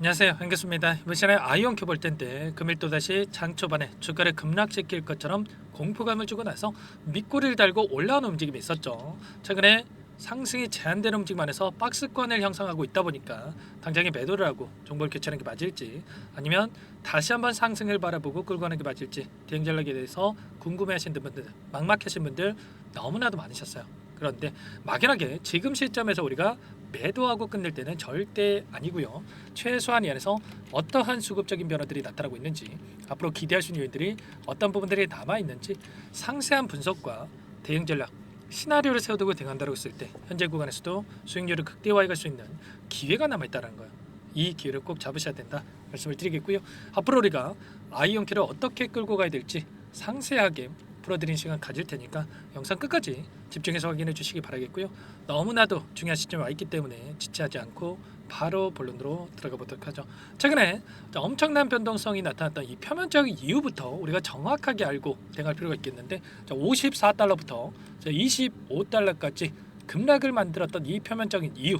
안녕하세요. 한교수입니다. 이번 시간에 아이온큐 볼 텐데 금일 또다시 장 초반에 주가를 급락시킬 것처럼 공포감을 주고 나서 밑꼬리를 달고 올라오는 움직임이 있었죠. 최근에 상승이 제한되는 움직임 안에서 박스권을 형성하고 있다 보니까 당장에 매도를 하고 정보를 교체하는 게 맞을지 아니면 다시 한번 상승을 바라보고 끌고 가는 게 맞을지 대응 전략에 대해서 궁금해하신 분들 막막하신 분들 너무나도 많으셨어요 그런데 막연하게 지금 시점에서 우리가 매도하고 끝낼 때는 절대 아니고요. 최소한 이 안에서 어떠한 수급적인 변화들이 나타나고 있는지 앞으로 기대할 수 있는 요인들이 어떤 부분들이 남아 있는지 상세한 분석과 대응 전략 시나리오를 세워두고 대응한다고 했을 때 현재 구간에서도 수익률을 극대화해 갈 수 있는 기회가 남아 있다는 거예요. 이 기회를 꼭 잡으셔야 된다 말씀을 드리겠고요. 앞으로 우리가 아이온키를 어떻게 끌고 가야 될지 상세하게 풀어드린 시간 가질 테니까 영상 끝까지 집중해서 확인해 주시기 바라겠고요. 너무나도 중요한 시점에 와 있기 때문에 지체하지 않고 바로 본론으로 들어가 보도록 하죠. 최근에 자, 엄청난 변동성이 나타났던 이 표면적인 이유부터 우리가 정확하게 알고 대응할 필요가 있겠는데 54달러부터 25달러까지 급락을 만들었던 이 표면적인 이유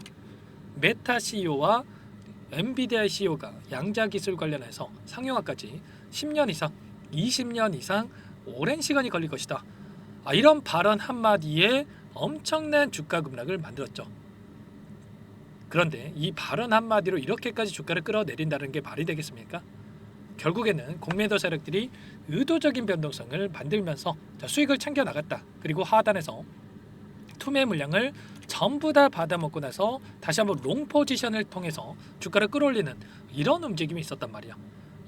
메타 CEO와 엔비디아 CEO가 양자 기술 관련해서 상용화까지 10년 이상, 20년 이상 오랜 시간이 걸릴 것이다. 아, 이런 발언 한마디에 엄청난 주가 급락을 만들었죠. 그런데 이 발언 한마디로 이렇게까지 주가를 끌어내린다는 게 말이 되겠습니까? 결국에는 공매도 세력들이 의도적인 변동성을 만들면서 자, 수익을 챙겨 나갔다. 그리고 하단에서 투매 물량을 전부 다 받아먹고 나서 다시 한번 롱 포지션을 통해서 주가를 끌어올리는 이런 움직임이 있었단 말이야.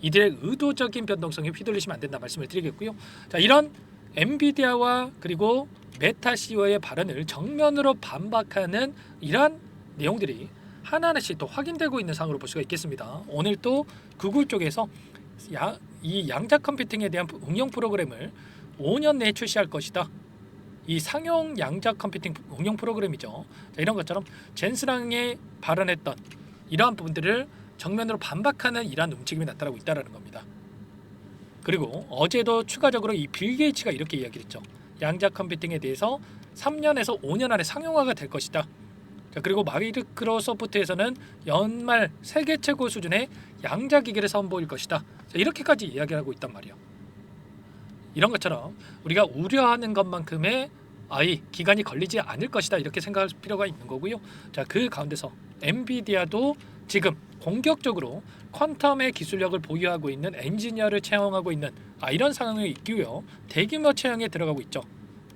이들의 의도적인 변동성에 휘둘리시면 안 된다 말씀을 드리겠고요. 자, 이런 엔비디아와 그리고 메타 CEO의 발언을 정면으로 반박하는 이러한 내용들이 하나하나씩 또 확인되고 있는 상으로 볼 수가 있겠습니다. 오늘 또 구글 쪽에서 야, 이 양자 컴퓨팅에 대한 응용 프로그램을 5년 내에 출시할 것이다. 이 상용 양자 컴퓨팅 응용 프로그램이죠. 자, 이런 것처럼 젠스랑에 발언했던 이러한 부분들을 정면으로 반박하는 이러한 움직임이 나타나고 있다라는 겁니다. 그리고 어제도 추가적으로 이 빌 게이츠가 이렇게 이야기했죠. 양자 컴퓨팅에 대해서 3년에서 5년 안에 상용화가 될 것이다. 자, 그리고 마이크로소프트에서는 연말 세계 최고 수준의 양자 기기를 선보일 것이다. 자, 이렇게까지 이야기를 하고 있단 말이에요. 이런 것처럼 우리가 우려하는 것만큼의 아이 기간이 걸리지 않을 것이다 이렇게 생각할 필요가 있는 거고요. 자, 그 가운데서 엔비디아도 지금 공격적으로 퀀텀의 기술력을 보유하고 있는 엔지니어를 채용하고 있는 아, 이런 상황이 있고요. 대규모 채용에 들어가고 있죠.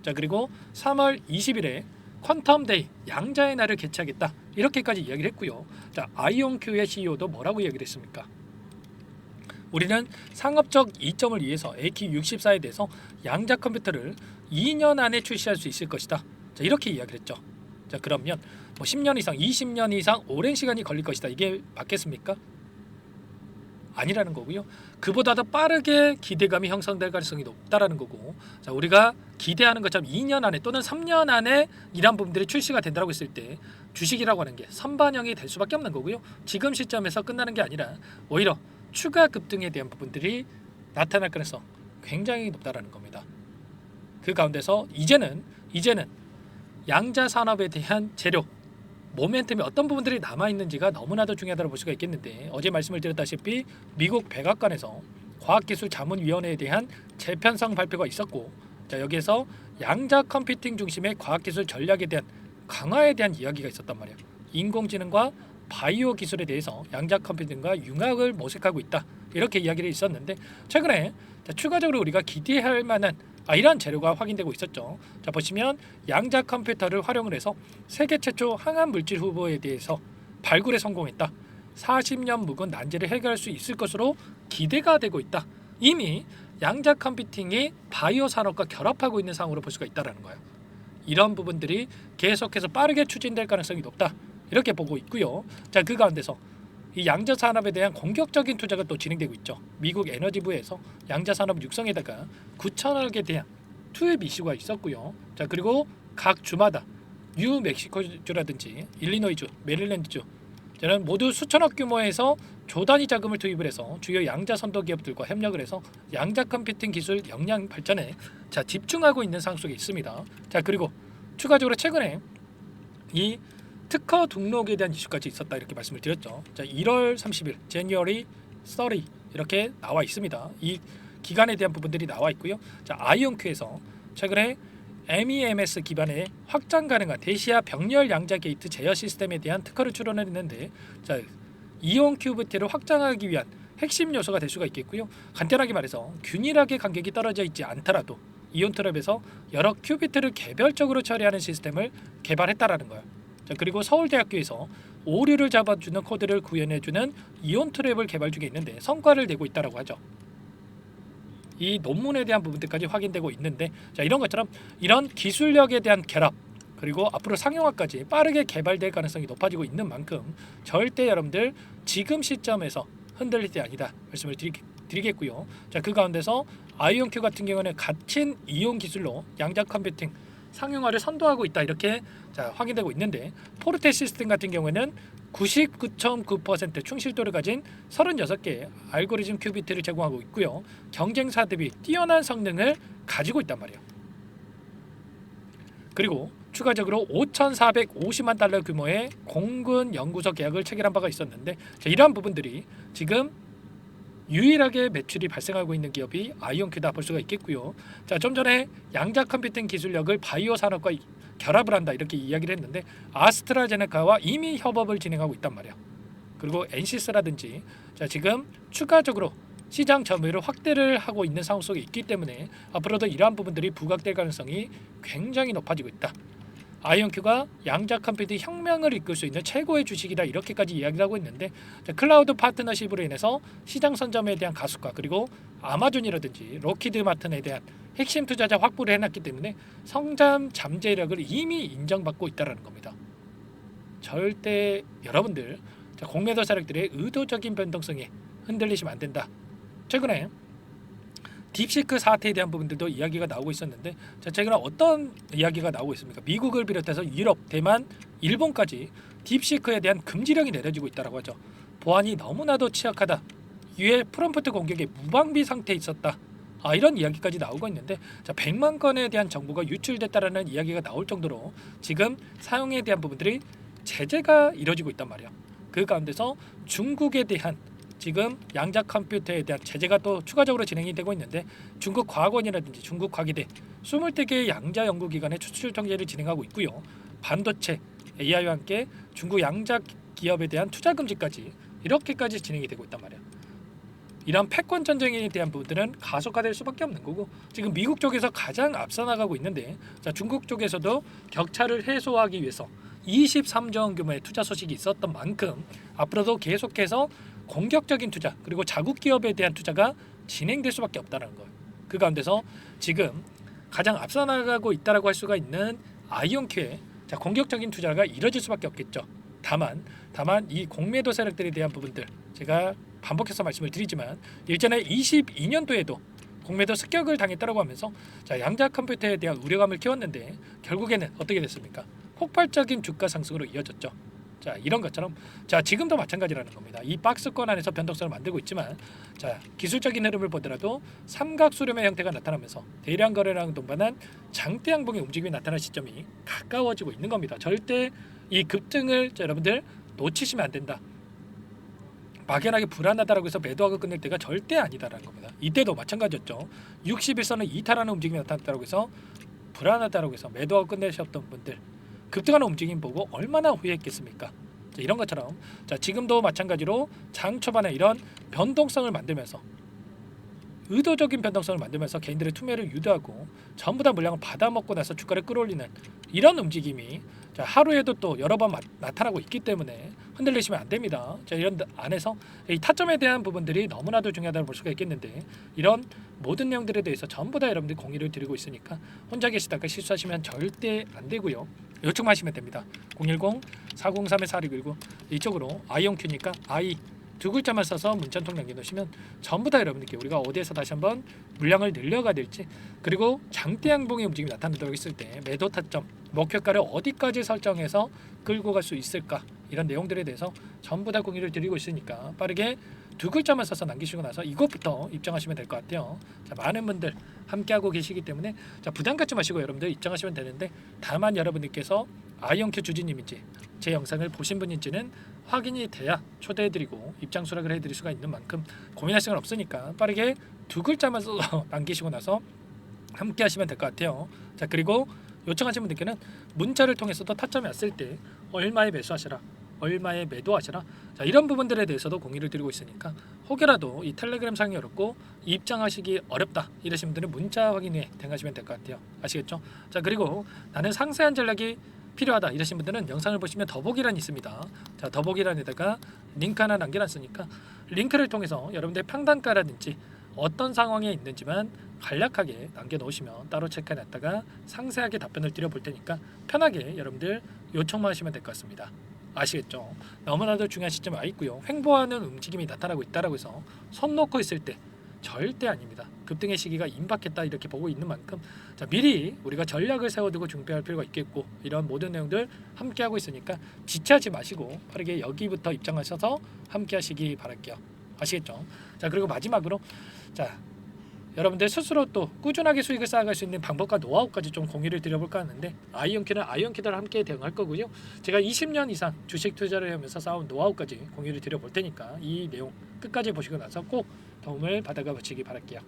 자, 그리고 3월 20일에 퀀텀 데이 양자의 날을 개최하겠다 이렇게까지 이야기를 했고요. 자, 아이온큐의 CEO도 뭐라고 이야기를 했습니까? 우리는 상업적 이점을 위해서 AQ64에 대해서 양자 컴퓨터를 2년 안에 출시할 수 있을 것이다. 자, 이렇게 이야기를 했죠. 자, 그러면 뭐 10년 이상, 20년 이상 오랜 시간이 걸릴 것이다. 이게 맞겠습니까? 아니라는 거고요. 그보다 더 빠르게 기대감이 형성될 가능성이 높다라는 거고. 자, 우리가 기대하는 것처럼 2년 안에 또는 3년 안에 이러한 부분들이 출시가 된다고 했을 때 주식이라고 하는 게 선반영이 될 수밖에 없는 거고요. 지금 시점에서 끝나는 게 아니라 오히려 추가 급등에 대한 부분들이 나타날 가능성 굉장히 높다라는 겁니다. 그 가운데서 이제는 이제는 양자 산업에 대한 재료 모멘텀이 어떤 부분들이 남아 있는지가 너무나도 중요하다고 볼 수가 있겠는데 어제 말씀을 드렸다시피 미국 백악관에서 과학기술 자문위원회에 대한 재편성 발표가 있었고 자 여기에서 양자 컴퓨팅 중심의 과학기술 전략에 대한 강화에 대한 이야기가 있었단 말이에요. 인공지능과 바이오 기술에 대해서 양자 컴퓨팅과 융합을 모색하고 있다 이렇게 이야기를 있었는데 최근에 자, 추가적으로 우리가 기대할 만한 아, 이러한 재료가 확인되고 있었죠. 자 보시면 양자 컴퓨터를 활용을 해서 세계 최초 항암 물질 후보에 대해서 발굴에 성공했다. 40년 묵은 난제를 해결할 수 있을 것으로 기대가 되고 있다. 이미 양자 컴퓨팅이 바이오 산업과 결합하고 있는 상황으로 볼 수가 있다라는 거예요. 이런 부분들이 계속해서 빠르게 추진될 가능성이 높다. 이렇게 보고 있고요. 자, 그 가운데서 이 양자 산업에 대한 공격적인 투자가 또 진행되고 있죠. 미국 에너지부에서 양자 산업 육성에다가 9천억에 대한 투입 이슈가 있었고요. 자, 그리고 각 주마다 뉴멕시코주라든지 일리노이주, 메릴랜드주 저는 모두 수천억 규모에서 조 단위 자금을 투입을 해서 주요 양자 선도 기업들과 협력을 해서 양자 컴퓨팅 기술 역량 발전에 자 집중하고 있는 상황 속에 있습니다. 자 그리고 추가적으로 최근에 이 특허 등록에 대한 이슈까지 있었다 이렇게 말씀을 드렸죠. 자, 1월 30일, January 30 이렇게 나와 있습니다. 이 기간에 대한 부분들이 나와 있고요. 자, 아이온큐에서 최근에 MEMS 기반의 확장 가능한 대시아 병렬 양자 게이트 제어 시스템에 대한 특허를 출원을 했는데 자, 이온 큐브티를 확장하기 위한 핵심 요소가 될 수가 있겠고요. 간단하게 말해서 균일하게 간격이 떨어져 있지 않더라도 이온 트랩에서 여러 큐비트를 개별적으로 처리하는 시스템을 개발했다라는 거예요. 자, 그리고 서울대학교에서 오류를 잡아주는 코드를 구현해주는 이온 트랩을 개발 중에 있는데 성과를 내고 있다라고 하죠. 이 논문에 대한 부분들까지 확인되고 있는데 자 이런 것처럼 이런 기술력에 대한 결합 그리고 앞으로 상용화까지 빠르게 개발될 가능성이 높아지고 있는 만큼 절대 여러분들 지금 시점에서 흔들릴 때 아니다 말씀을 드리, 드리겠고요. 자 그 가운데서 아이온큐 같은 경우는 갇힌 이온 기술로 양자 컴퓨팅 상용화를 선도하고 있다 이렇게 자 확인되고 있는데 포르테 시스템 같은 경우에는 99.9% 충실도를 가진 36개의 알고리즘 큐비트를 제공하고 있고요. 경쟁사 대비 뛰어난 성능을 가지고 있단 말이에요. 그리고 추가적으로 5,450만 달러 규모의 공군 연구소 계약을 체결한 바가 있었는데 자, 이러한 부분들이 지금 유일하게 매출이 발생하고 있는 기업이 아이온큐다 볼 수가 있겠고요. 자, 좀 전에 양자 컴퓨팅 기술력을 바이오 산업과 이- 결합을 한다 이렇게 이야기를 했는데 아스트라제네카와 이미 협업을 진행하고 있단 말이야. 그리고 엔시스라든지 자, 지금 추가적으로 시장 점유율을 확대를 하고 있는 상황 속에 있기 때문에 앞으로도 이러한 부분들이 부각될 가능성이 굉장히 높아지고 있다. 아이온큐가 양자 컴퓨팅 혁명을 이끌 수 있는 최고의 주식이다 이렇게까지 이야기를 하고 있는데 자, 클라우드 파트너십으로 인해서 시장 선점에 대한 가속화 그리고 아마존이라든지 로키드 마틴에 대한 핵심 투자자 확보를 해놨기 때문에 성장 잠재력을 이미 인정받고 있다라는 겁니다. 절대 여러분들 자, 공매도 세력들의 의도적인 변동성에 흔들리시면 안 된다. 최근에 딥시크 사태에 대한 부분들도 이야기가 나오고 있었는데 자, 최근에 어떤 이야기가 나오고 있습니까? 미국을 비롯해서 유럽, 대만, 일본까지 딥시크에 대한 금지령이 내려지고 있다라고 하죠. 보안이 너무나도 취약하다. 이에 프롬프트 공격에 무방비 상태에 있었다. 아, 이런 이야기까지 나오고 있는데 자, 100만 건에 대한 정보가 유출됐다라는 이야기가 나올 정도로 지금 사용에 대한 부분들이 제재가 이뤄지고 있단 말이야. 그 가운데서 중국에 대한 지금 양자 컴퓨터에 대한 제재가 또 추가적으로 진행이 되고 있는데 중국 과학원이라든지 중국 과기대 20개의 양자 연구기관의 추출 통제를 진행하고 있고요. 반도체, AI와 함께 중국 양자 기업에 대한 투자 금지까지 이렇게까지 진행이 되고 있단 말이야. 이런 패권 전쟁에 대한 부분들은 가속화될 수밖에 없는 거고 지금 미국 쪽에서 가장 앞서 나가고 있는데 자 중국 쪽에서도 격차를 해소하기 위해서 23조 원 규모의 투자 소식이 있었던 만큼 앞으로도 계속해서 공격적인 투자 그리고 자국 기업에 대한 투자가 진행될 수밖에 없다는 거예요. 그 가운데서 지금 가장 앞서 나가고 있다라고 할 수가 있는 아이온큐의 자 공격적인 투자가 이뤄질 수밖에 없겠죠. 다만 다만 이 공매도 세력들에 대한 부분들 제가 반복해서 말씀을 드리지만 일전에 22년도에도 공매도 습격을 당했다라고 하면서 자 양자 컴퓨터에 대한 우려감을 키웠는데 결국에는 어떻게 됐습니까? 폭발적인 주가 상승으로 이어졌죠. 자 이런 것처럼 자 지금도 마찬가지라는 겁니다. 이 박스권 안에서 변동성을 만들고 있지만 자 기술적인 흐름을 보더라도 삼각 수렴의 형태가 나타나면서 대량 거래량 동반한 장대 양봉의 움직임이 나타날 시점이 가까워지고 있는 겁니다. 절대 이 급등을 자, 여러분들 놓치시면 안 된다. 막연하게 불안하다라고 해서 매도하고 끝낼 때가 절대 아니다라는 겁니다. 이때도 마찬가지였죠. 61선을 이탈하는 움직임이 나타났다고 해서 불안하다라고 해서 매도하고 끝내셨던 분들 급등하는 움직임 보고 얼마나 후회했겠습니까? 자, 이런 것처럼 자 지금도 마찬가지로 장 초반에 이런 변동성을 만들면서 의도적인 변동성을 만들면서 개인들의 투매를 유도하고 전부 다 물량을 받아먹고 나서 주가를 끌어올리는 이런 움직임이 자, 하루에도 또 여러 번 마- 나타나고 있기 때문에 흔들리시면 안 됩니다. 자, 이런 안에서 이 타점에 대한 부분들이 너무나도 중요하다고 볼 수가 있겠는데 이런 모든 내용들에 대해서 전부 다 여러분들이 공유를 드리고 있으니까 혼자 계시다가 실수하시면 절대 안 되고요. 요청하시면 됩니다. 010-403-4619 이쪽으로 아이온큐니까 아이 두 글자만 써서 문자 한통 남겨놓으시면 전부 다 여러분들께 우리가 어디에서 다시 한번 물량을 늘려가 될지 그리고 장대 양봉의 움직임이 나타난다고 했을 때 매도 타점 목표가를 어디까지 설정해서 끌고 갈 수 있을까 이런 내용들에 대해서 전부 다 공유를 드리고 있으니까 빠르게 두 글자만 써서 남기시고 나서 이것부터 입장하시면 될 것 같아요. 자, 많은 분들 함께하고 계시기 때문에 자, 부담 갖지 마시고 여러분들 입장하시면 되는데 다만 여러분들께서 아이언큐 주지님인지 제 영상을 보신 분인지는 확인이 돼야 초대해드리고 입장 수락을 해드릴 수가 있는 만큼 고민할 시간 없으니까 빠르게 두 글자만 써서 남기시고 나서 함께 하시면 될 것 같아요. 자 그리고 요청하신 분들께는 문자를 통해서도 타점이 왔을 때 얼마에 매수하시라 얼마에 매도하시라 자 이런 부분들에 대해서도 공유를 드리고 있으니까 혹여라도 이 텔레그램 상이 어렵고 입장하시기 어렵다 이러신 분들은 문자 확인에 대응하시면 될 것 같아요. 아시겠죠? 자 그리고 나는 상세한 전략이 필요하다 이러신 분들은 영상을 보시면 더보기란이 있습니다. 자 더보기란에다가 링크 하나 남겨놨으니까 링크를 통해서 여러분들 평단가라든지 어떤 상황에 있는지만 간략하게 남겨놓으시면 따로 체크해놨다가 상세하게 답변을 드려볼 테니까 편하게 여러분들 요청만 하시면 될 것 같습니다. 아시겠죠? 너무나도 중요한 시점에 와 있고요. 횡보하는 움직임이 나타나고 있다라고 해서 손 놓고 있을 때 절대 아닙니다. 급등의 시기가 임박했다 이렇게 보고 있는 만큼 자 미리 우리가 전략을 세워두고 준비할 필요가 있겠고 이런 모든 내용들 함께 하고 있으니까 지체하지 마시고 빠르게 여기부터 입장하셔서 함께 하시기 바랄게요. 아시겠죠? 자 그리고 마지막으로 자 여러분들 스스로 또 꾸준하게 수익을 쌓아갈 수 있는 방법과 노하우까지 좀 공유를 드려볼까 하는데 아이언키는 아이언키들 함께 대응할 거고요. 제가 20년 이상 주식 투자를 하면서 쌓아온 노하우까지 공유를 드려볼 테니까 이 내용 끝까지 보시고 나서 꼭 도움을 받아가 보시기 바랄게요.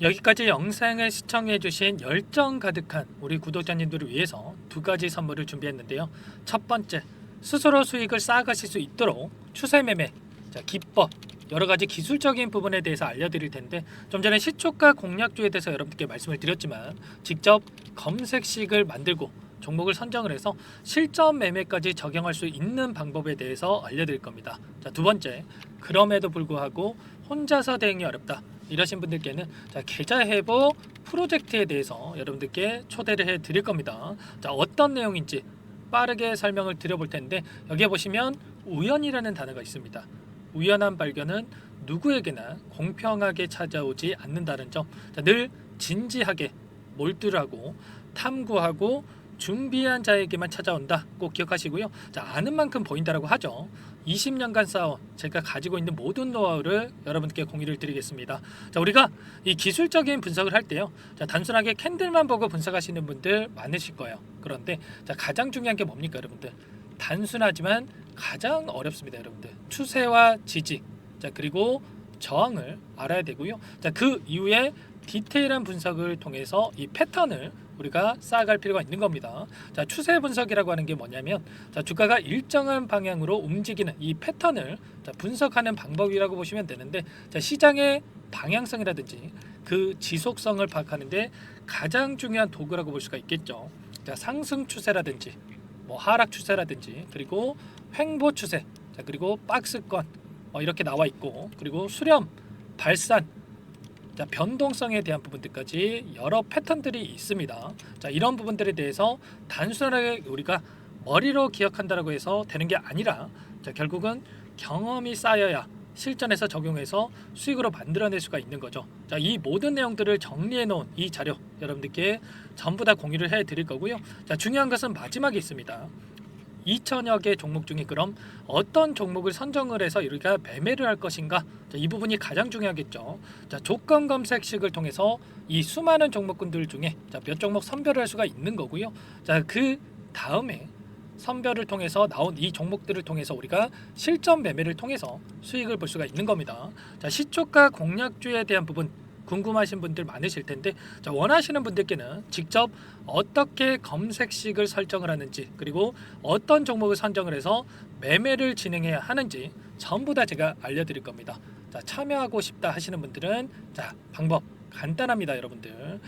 여기까지 영상을 시청해주신 열정 가득한 우리 구독자님들을 위해서 두 가지 선물을 준비했는데요. 첫 번째, 스스로 수익을 쌓아가실 수 있도록 추세 매매, 자 기법, 여러 가지 기술적인 부분에 대해서 알려드릴 텐데 좀 전에 시초가 공략주에 대해서 여러분들께 말씀을 드렸지만 직접 검색식을 만들고 종목을 선정을 해서 실전 매매까지 적용할 수 있는 방법에 대해서 알려드릴 겁니다. 자, 두 번째, 그럼에도 불구하고 혼자서 대응이 어렵다. 이러신 분들께는 자, 계좌 회복 프로젝트에 대해서 여러분들께 초대를 해 드릴 겁니다. 자, 어떤 내용인지 빠르게 설명을 드려볼 텐데 여기에 보시면 우연이라는 단어가 있습니다. 우연한 발견은 누구에게나 공평하게 찾아오지 않는다는 점. 자, 늘 진지하게 몰두를 하고 탐구하고 준비한 자에게만 찾아온다. 꼭 기억하시고요. 자, 아는 만큼 보인다라고 하죠. 20년간 쌓아온 제가 가지고 있는 모든 노하우를 여러분께 공유를 드리겠습니다. 자, 우리가 이 기술적인 분석을 할 때요. 자, 단순하게 캔들만 보고 분석하시는 분들 많으실 거예요. 그런데 자, 가장 중요한 게 뭡니까, 여러분들? 단순하지만 가장 어렵습니다, 여러분들. 추세와 지지. 자, 그리고 저항을 알아야 되고요. 자, 그 이후에 디테일한 분석을 통해서 이 패턴을 우리가 쌓아갈 필요가 있는 겁니다. 자, 추세 분석이라고 하는 게 뭐냐면 자, 주가가 일정한 방향으로 움직이는 이 패턴을 자, 분석하는 방법이라고 보시면 되는데 자, 시장의 방향성이라든지 그 지속성을 파악하는데 가장 중요한 도구라고 볼 수가 있겠죠. 자, 상승 추세라든지 뭐 하락 추세라든지 그리고 횡보 추세 자, 그리고 박스권 뭐 이렇게 나와 있고 그리고 수렴 발산 자, 변동성에 대한 부분들까지 여러 패턴들이 있습니다. 자, 이런 부분들에 대해서 단순하게 우리가 머리로 기억한다라고 해서 되는 게 아니라 자, 결국은 경험이 쌓여야 실전에서 적용해서 수익으로 만들어낼 수가 있는 거죠. 자, 이 모든 내용들을 정리해 놓은 이 자료 여러분들께 전부 다 공유를 해 드릴 거고요. 자, 중요한 것은 마지막에 있습니다. 2천여 개 종목 중에 그럼 어떤 종목을 선정을 해서 우리가 매매를 할 것인가 자, 이 부분이 가장 중요하겠죠. 자, 조건 검색식을 통해서 이 수많은 종목군들 중에 자, 몇 종목 선별을 할 수가 있는 거고요. 자, 그 다음에 선별을 통해서 나온 이 종목들을 통해서 우리가 실전 매매를 통해서 수익을 볼 수가 있는 겁니다. 자, 시초가 공략주에 대한 부분 궁금하신 분들 많으실 텐데 자, 원하시는 분들께는 직접 어떻게 검색식을 설정을 하는지 그리고 어떤 종목을 선정을 해서 매매를 진행해야 하는지 전부 다 제가 알려드릴 겁니다. 자, 참여하고 싶다 하시는 분들은 자 방법 간단합니다, 여러분들.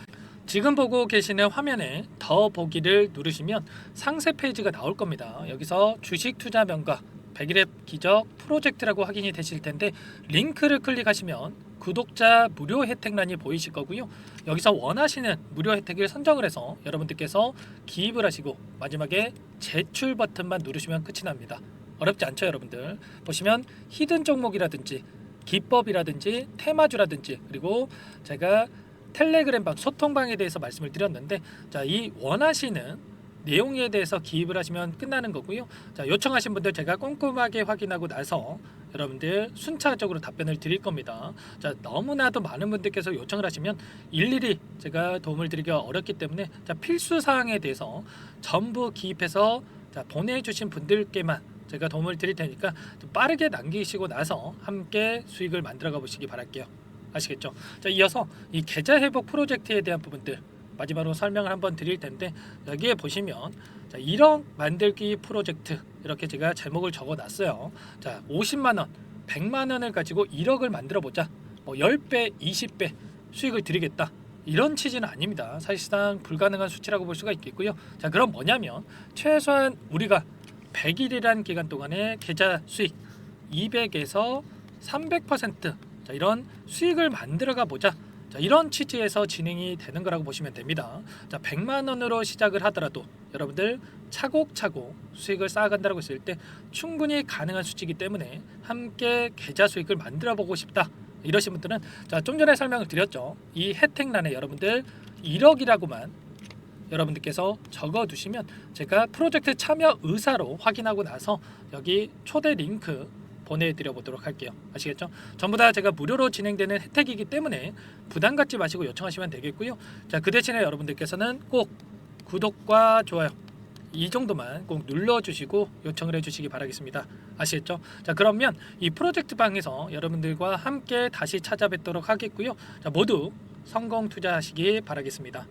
지금 보고 계시는 화면에 더 보기를 누르시면 상세 페이지가 나올 겁니다. 여기서 주식 투자 명가 100일의 기적 프로젝트라고 확인이 되실 텐데 링크를 클릭하시면 구독자 무료 혜택란이 보이실 거고요. 여기서 원하시는 무료 혜택을 선정을 해서 여러분들께서 기입을 하시고 마지막에 제출 버튼만 누르시면 끝이 납니다. 어렵지 않죠, 여러분들. 보시면 히든 종목이라든지 기법이라든지 테마주라든지 그리고 제가 텔레그램 방 소통방에 대해서 말씀을 드렸는데 자, 이 원하시는 내용에 대해서 기입을 하시면 끝나는 거고요. 자, 요청하신 분들 제가 꼼꼼하게 확인하고 나서 여러분들 순차적으로 답변을 드릴 겁니다. 자, 너무나도 많은 분들께서 요청을 하시면 일일이 제가 도움을 드리기가 어렵기 때문에 자, 필수 사항에 대해서 전부 기입해서 자, 보내주신 분들께만 제가 도움을 드릴 테니까 좀 빠르게 남기시고 나서 함께 수익을 만들어 가 보시기 바랄게요. 아시겠죠? 자, 이어서 이 계좌 회복 프로젝트에 대한 부분들 마지막으로 설명을 한번 드릴 텐데 여기에 보시면 자, 1억 만들기 프로젝트 이렇게 제가 제목을 적어 놨어요. 자, 50만 원, 100만 원을 가지고 1억을 만들어 보자. 뭐 10배, 20배 수익을 드리겠다. 이런 취지는 아닙니다. 사실상 불가능한 수치라고 볼 수가 있겠고요. 자, 그럼 뭐냐면 최소한 우리가 100일이란 기간 동안에 계좌 수익 200에서 300% 자, 이런 수익을 만들어가 보자. 자, 이런 취지에서 진행이 되는 거라고 보시면 됩니다. 자, 100만 원으로 시작을 하더라도 여러분들 차곡차곡 수익을 쌓아간다고 했을 때 충분히 가능한 수치이기 때문에 함께 계좌 수익을 만들어 보고 싶다. 이러신 분들은 자, 좀 전에 설명을 드렸죠. 이 혜택란에 여러분들 1억이라고만 여러분들께서 적어 두시면 제가 프로젝트 참여 의사로 확인하고 나서 여기 초대 링크 보내드려 보도록 할게요. 아시겠죠? 전부 다 제가 무료로 진행되는 혜택이기 때문에 부담 갖지 마시고 요청하시면 되겠고요. 자, 그 대신에 여러분들께서는 꼭 구독과 좋아요 이 정도만 꼭 눌러주시고 요청을 해주시기 바라겠습니다. 아시겠죠? 자, 그러면 이 프로젝트 방에서 여러분들과 함께 다시 찾아뵙도록 하겠고요. 자, 모두 성공 투자하시기 바라겠습니다.